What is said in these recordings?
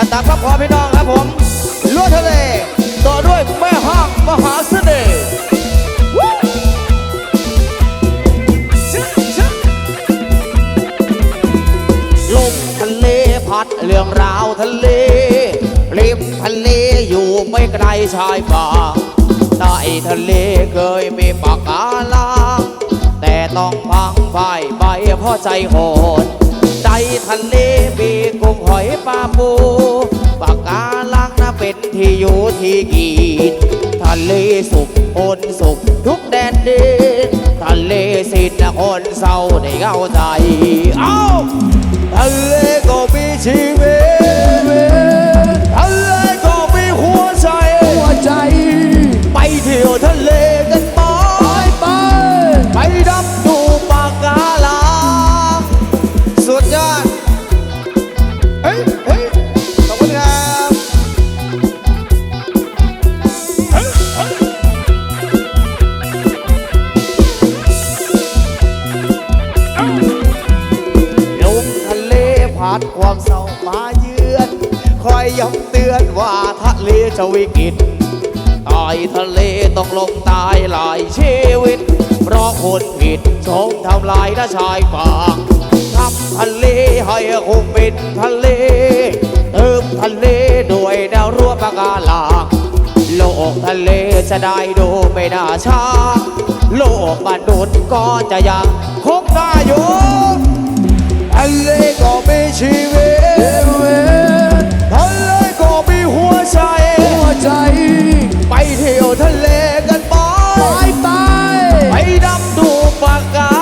และตามครอบครัวพี่น้องครับผมล้วทะเลต่อด้วยแม่ห้องมหาเสน่ห์ลมทะเลพัดเรื่องราวทะเลริมทะเลอยู่ไม่ไกลชายป่าใต้ทะเลเคยมีปากกาลาแต่ต้องพังไปไปเพราะใจโหด ใจทะเลมีกุ้งหอยปลาปูปากกาลังนะเป็นที่อยู่ที่กินทะเลสุขอนสุขทุกแดนดินทะเลสิทนนคนเศร้าในเข้าใจ เอ้าทะเลก็มีชีวิต วิกฤตตายทะเลต้องลงตายหลายชีวิต เพราะคนผิดชงทำลายนะชายป่าทำทะเลให้คงเป็นทะเล เติมทะเลด้วยดาวรั่วปาการังโลกทะเลจะได้ดูไม่น่าช้าโลกมนุษย์ก็จะยังคงได้อยู่ทะเลก็ไม่ชีวิต ใจหัวใจ ไปเที่ยวทะเลกันไปอยไปไปดำดูปากกา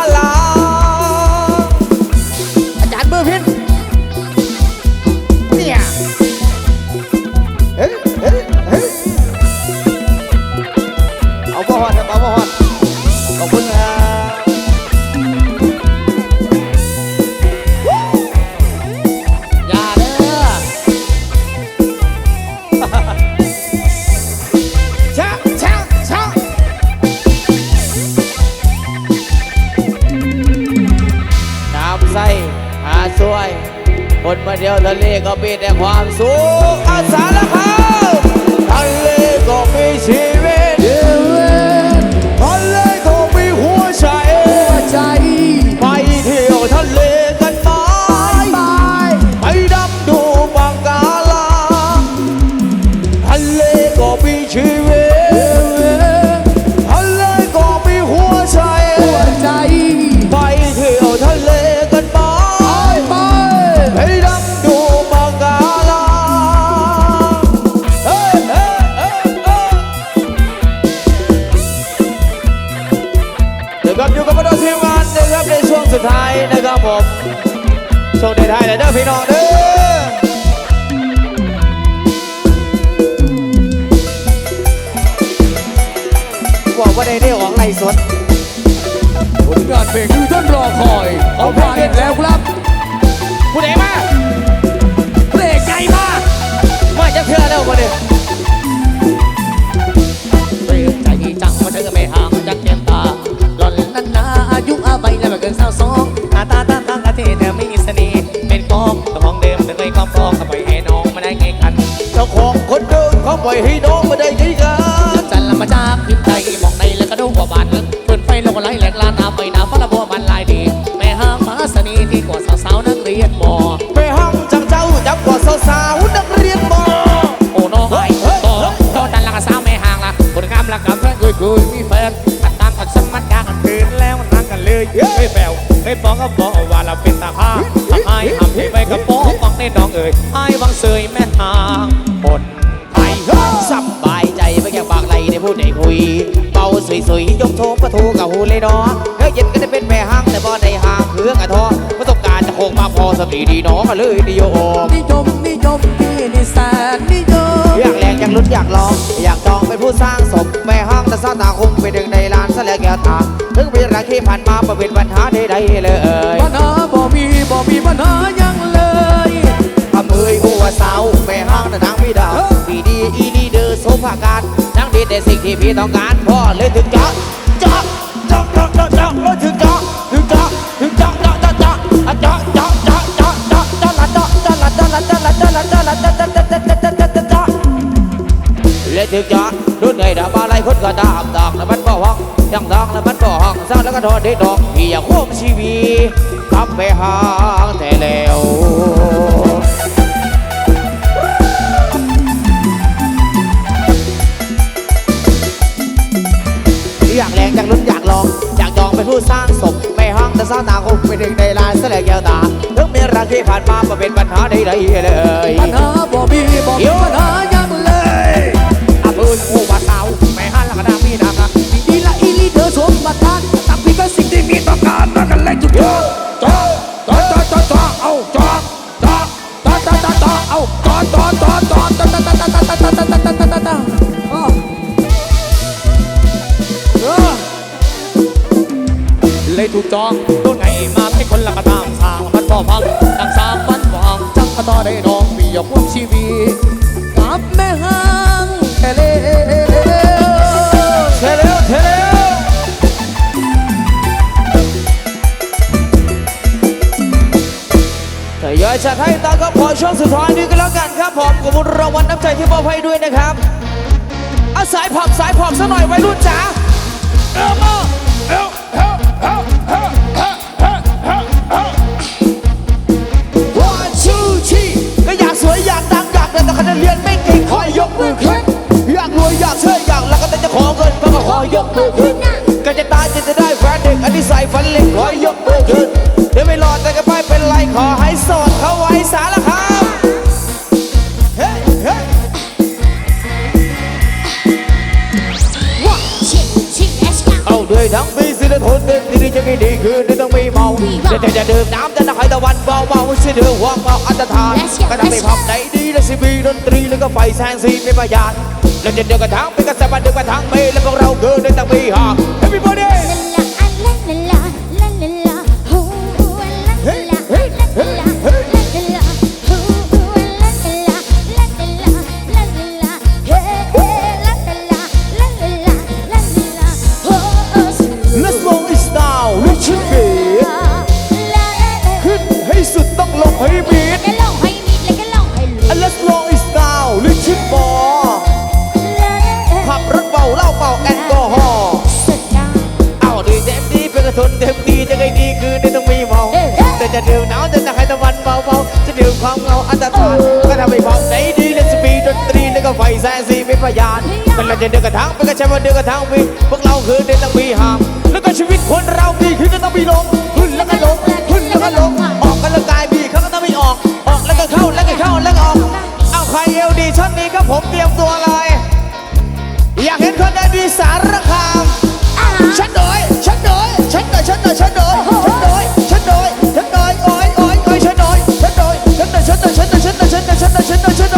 ได้ได้ออกไล่สดผลงานเพลงที่ท่านรอคอยเอาเด็ดแล้วครับผู้ใดมาเพลงใจมากมาจะเชื่อแล้ววันนี้เพลงใจจังมาเธอไม่ห่างจักเก็ตาหล่อนั้นนาอายุอาใบแล้เกินสาวสองหาตาตาตาตาธอเธอไม่อิสนีเป็นกองตัวของเดิมแต่ไม่ความฟองก็ปล่อยให้นงมาได้ไงกันเจ้าของคนเดิมเขาปล่อยให้น้องมาได้ไงกันจันละมาจากพิมพ์ใจมองใน แล้วก็ดูหัวบานเปิดไฟลงไหลแหลกลานน้ำไปน้ำฟ้าละบัวมันลายดี แม่ห้างมาสนีที่กว่าสาวๆนักเรียนมอไปห้องจังเจ้าจับกว่าสาวๆนักเรียนมอโอ้น้องไอ้ต่อต่อดันละก็สาวแม่ห่างละคนงามละกับแฟนคุยคุยมีแฟนขัดตามขัดสมัดยากันคืนแล้วมันนั่งกันเลยเฮ้ยแปวเฮ้ยปองก็บอกว่าเราเป็นตาข้าทำไอ้ทำให้ไปกับโป๊ะฟังในน้องเอ๋ยไอ้วังเสยแม่ทา ๆยกโทงประทูกับหูเลยเนาะเฮ้ยเย็นก็ได้เป็นแม่ห้างแต่บ่ได้ห้างเพื่องอะท้อประสบการณ์จะคงมาพอสำนีดีน้องมาเลยนิยมนิยมนิยมพี่นิสานนิยมอยากแรงอยากลุ้นอยากลอง อยากจองเป็นผู้สร้างสมแม่ห้างแต่สร้างตาคงเป็นหนึ่งในล้านซะแล้วแก้วตาถึงมีรักที่ผ่านมาบ่เป็นปัญหาใดๆเลยปัญหาบ่มีบ่มีปัญหายังเลยทำเอ้ยหัวสาวแม่ห้างแต่นางไม่ดาวปีดีอีลีเดอร์โซฟาการนางดีแต่สิ่งที่พี่ต้องการพ่อเลยถึงเจาะเจ๊ออกถถึงจอกจ๊ะละกจ๊อกละจ๊อละจ๊อกละจ๊อกละจ๊อกละจ๊อกจ๊กยถึงรุ่นไอ้ดาบอไรคนก็ตามดอกแล้วมันบ่ห้องยังดอกแล้วมันบ่ห้องซ่าแล้วก็ทอดได้ดอกพี่อย่าโคมชีวีขับไปหางแต่แล้ว ที่ผ่านมามาเป็นปัญหาใดๆเลยปัญหาบ่มีบ่มีปัญหายังเลยอาเพิ่นผู้ว่าสาวไม่หันละก็นามีนะคะมีดีละอีลีเธอสมบัติการทำพี่ก็สิ่งที่มีต้องการมากันเลยจุดยอดจ้าจ้าจ้าจ้าจ้าเอาจ้าจ้าจ้าจ้าจ้าจ้าเอาจ้าจ้าจ้าจ้าจ้าจ้าจ้าจ้าจ้าจ้าจ้าจ้าจ้าจ้าอ๋อเออเลยถูกจองโดนไง มาให้คนละกระตามสางมันบ่พังดังสามวันวางจังกระต่อได้น้องมีอยากพวกชีวิตกับแม่ห้างทะเลเทเร็วเทเร็วทยอยจัดให้ตามครับขอช่วงสุดท้ายนี้ก็แล้วกันครับผมขอบคุณรางวัลน้ำใจที่มอบให้ด้วยนะครับอาสายผับสายผับซะหน่อยวัยรุ่นจ๋าเอวมาเอวเอวเอว ขอยกมือขึ้นอยากรวยอยากเชื่ออยากรักก็แต่จะขอเงินก็ขอยกมือขึ้นก็จะตายจะจะได้แฟนเด็กอันนี้ใส่ฟันเหล็กขอยกมือขึ้นเดี๋ยวไม่รอดแต่ก็ไม่เป็นไรขอให้โสดเขาไว้สารค เมาแต่แต่จะดื่มน้ำจะนักให้ตะวันเบาเบาเสียเดือดว่างเมาอันตรธานก็ทำให้พับไหนดีและสิบีดนตรีแล้วก็ไฟแสงสีเป็นพยานแล้วจะเดียวกันทั้งเป็นกระแสบันเดียวกันทั้งเมย์และพวกเราคือในตั้งมีหาง Everybody เระทั่งมีพวกเราคือได้ต้องมีหางแล้วก็ชีวิตคนเราดีคือก็ต้องมีลงขึ้นแล้วก็ลงขึ้นแล้วก็ลงออกกำลังกายบีเขาก็ต้องไม่ออก ออกแล้วก็เข้าแล้วก็เข้าแล้วก็ออกเอาใครเอลดีช่องนี้ครับผมเตรียมตัวเลย อยากเห็นคนได้ดีสารคามฉันโดยฉันโดยฉันโดยฉันโดยฉันโดยฉันโดยฉันโดยฉันโดยโอ้ยโอ้ยโอ้ยฉันโดยฉันโดยฉันโดยฉันโดยฉันโดยฉันโดยฉันโดยฉันโดยฉันโดยฉันโดย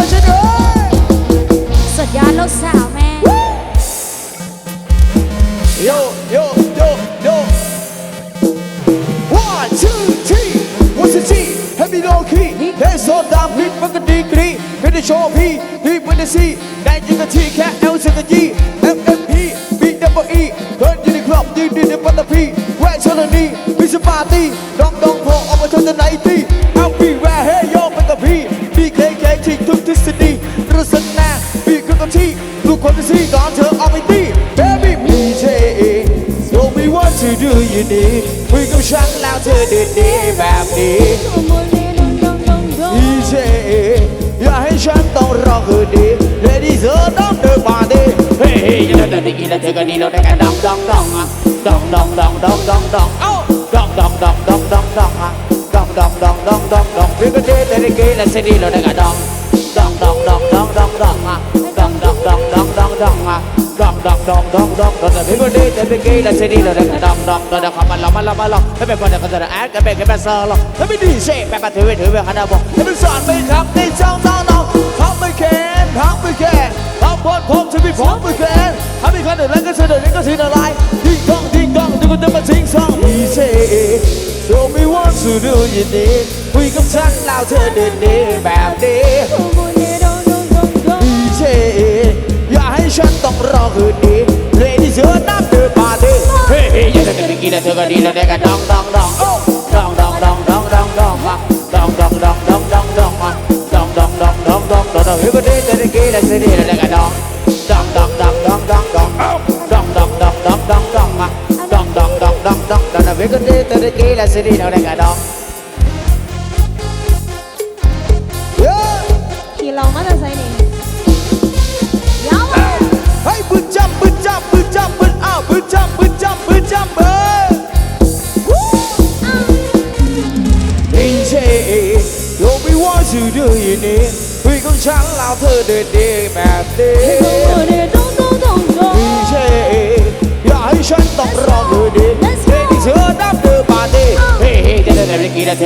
ได้โชว์พี่พี่ไม่ได้ซีได้ยินกันทีแค่เอลเซนจีเอ็มเอ็มพีบีดับเบิลอีเดินอยู่ในคลับยืนอยู่ในปัตตพีแวะชนนีมิสปาร์ตี้ดองดองโผล่ออกมาชนในตีเอาพี่แวะเฮโยไปกับพี่ดีเคเคทิ้งทุกทฤษฎีรู้สึกแน่พี่คือกับที่ลูกคนที่สี่ก่อนเธอเอาไปตี baby พี่เจเอง so we what to do you need คุยกับฉันแล้วเธอเดินดีแบบนี้ ฉันต้องรอคืนดีเลดี้เธอต้องเดินมาดิเฮ้ยเฮ้ยอย่าเดินดีแล้วเธอก็ดีแล้วได้แค่ดองดองดองอะดองดองดองดองดองดองเอ้าดองดองดองดองดองดองอะดองดองดองดองดองดองพี่ก็ดีแต่ดีกี่แล้วเสร็จดีแล้วได้แค่ดองดองดองดองดองดองดองอะดองดองดองดองดองดองอะดองดองดองดองดองดองพี่ก็ดีแต่ดีกี่แล้วเสร็จดีแล้วได้แค่ดองดองดองดองมาลองมาลองมาลองให้เป็นคนเดียวกันจะแอดกันเป็นกันเป็นเซอร์ลองให้ไม่ดีเช่แบบมาถือไปถือไปขนาดบอกให้เป็นสอนไม่ทำในจ้องน้องน้อง again Hop again Hop on home to be hop again Hop again เดี๋ยวนั้นก็เสด็จนั้นก็สิอะไรดิ้งดองดิ้งดองเดี๋ยวก็จะมาทิ้งซอง He said Tell me what to do you need คุยกับฉันแล้วเธอเดินดีแบบนี้ He said อย่าให้ฉันต้องรอคืนนี้ Ladies you're not the party Hey hey อย่าเธอก็ดีแล้วเธอก็ดีแล้วได้กัน là CD đâu đây cả đó ขี่เรามาจะใส่นี่ยาวเฮ้ยบึ้จับบึ้นจับบึ้นจับบึ้นอ้าวบึ้จับบึ้นจับบึ้นจับเบอร์ดินเชย Don't be what you do you need พี่ของฉันเราเธอเดินดีแบบนี้ดินเชยอยากให้ฉันต้องรอเธอดีเดินที่เ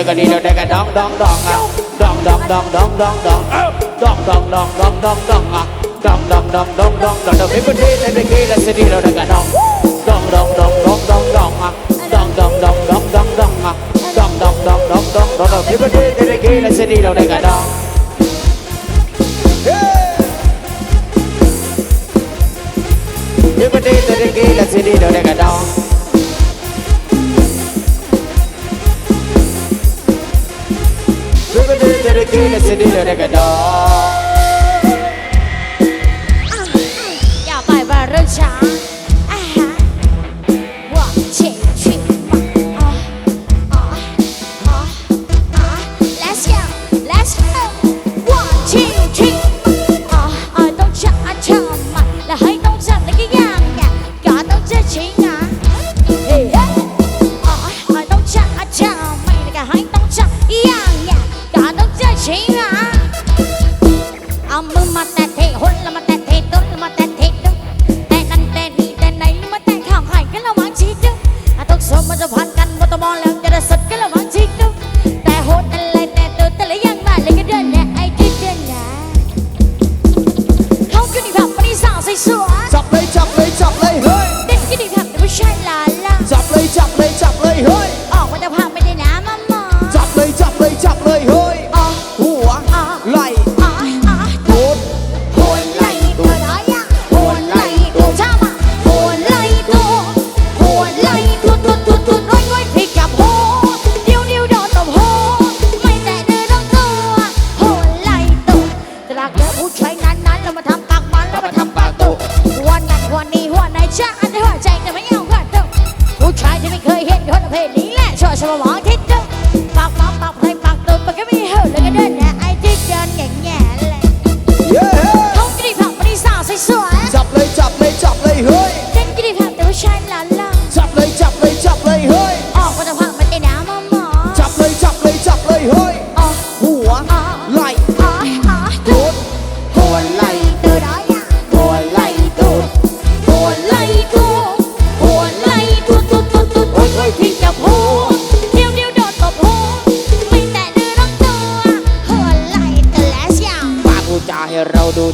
ก็ดีแล้วได้กันดองดองดองอะดองดองดองดองดองดองดองดองดองดองดองดองอะดองดองดองดองดองดองดองไม่เป็นดีแต่เป็นดีแล้ do the city, the nigga dog.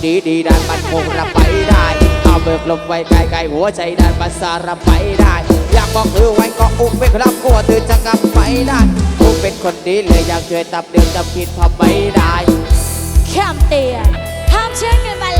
ดีดีด้านมันคงละไปได้เอาเบิกลมไว้ไกลไกลหัวใจดันประสารับไปได้ อยากบอกเธอไว้ก็อุ้มไปครับกลัวเธอจะกลับไปได้กูเป็นคนดีเลยอยากช่วยตับเดือดจำผิดพอไม่ได้คมเตือนห้ามเชื่อเงินมา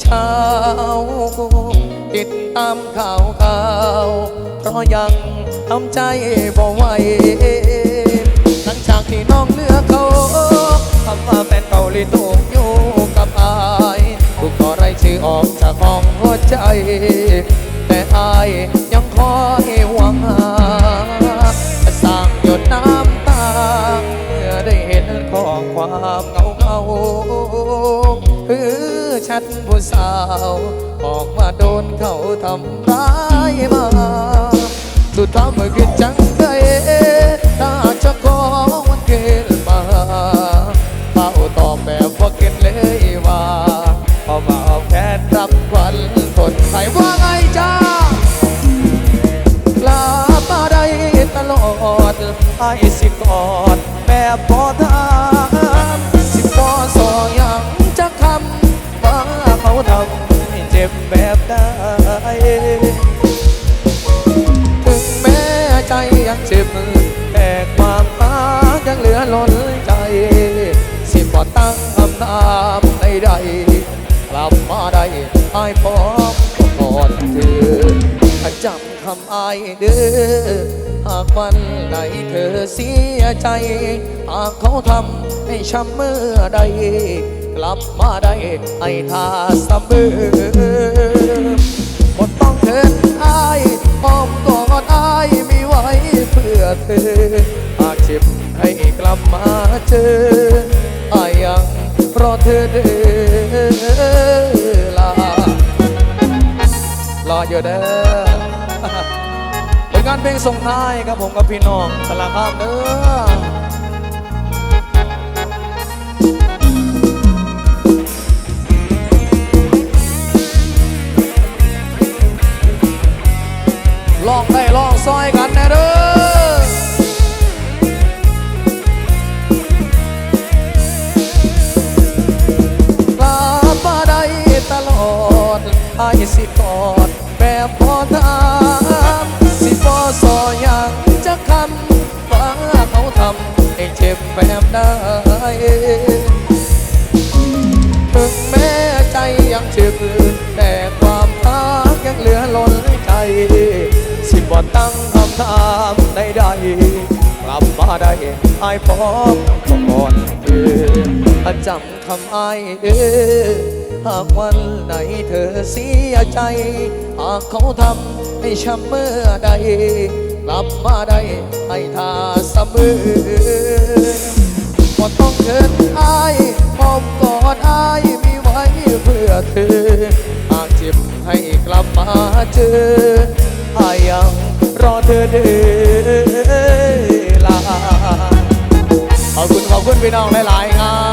เช้าติดตามข่าวข่าวเพราะยังทำใจบ่ไหวหลังจากที่น้องเลือกเขาคำว่าแฟนเก่าเลยถูกอยู่กับอายถูกขอไรชื่อออกจากห้องหัวใจ แต่อายยังคอยหวังหาสร้างหยดน้ำตาเมื่อได้เห็นข้อความเงาเงาๆ คือฉันผู้สาว ออกมาโดนเขาทำร้ายมา สุดท้ายเมื่อคืนจังได้ถ้าจะขอวันเกินมาเป้าตอบแบบว่าเก็บเลยว่าพอมาเอาแค่รับควันคนไทยว่าไงจ้าลามาได้ตลอดไอ้สิกอดแบบพอทา ถึงแม้ใจยังเจ็บแต่ความรักยังเหลือล้นใจ สิบอตั้งคำถามใดๆกลับมาได้ไอ้พร้อมก่อนเธอจำคำไอ้ายเด้อหากวันไหนเธอเสียใจ หากเขาทำให้ช้ำเมื่อใด กลับมาได้ไอ้ท่าเสมอหมอ เถิดอายพร้อมกอดอายมีไว้เพื่อเธอหากเจ็บให้กลับมาเจออายยังรอเธอเด้อลา รออยู่เด้อเป็นงานเพลงส่งท้ายครับผมกับพี่น้องสลังคามเด้อ ลองได้ลองซอยกันน่เด้อกลับมาได้ตลอดไอ้สิกอดแบบพอทามสิพอสอยังจะคำว่าเขาทำให้เจ็บแบบได้ถึงแม้ใจยังเจ็บแต่ความรักยังเหลือล้นใจ บ่ตั้งคำถามใดๆกลับมาได้ไอ้ายพร้อมก่อนเธอจำคำอายเด้อหากวันไหนเธอเสียใจ หากเขาทำให้ช้ำเมื่อใดกลับมาได้ไอ้ท่าเสมอก็ต้องเกินอายพร้อมกอดอายมีไว้เพื่อเธอ หากเจ็บให้กลับมาเจอ อายังรอเธอเด้อลาขอบคุณขอบคุณพี่น้องหลายๆงาน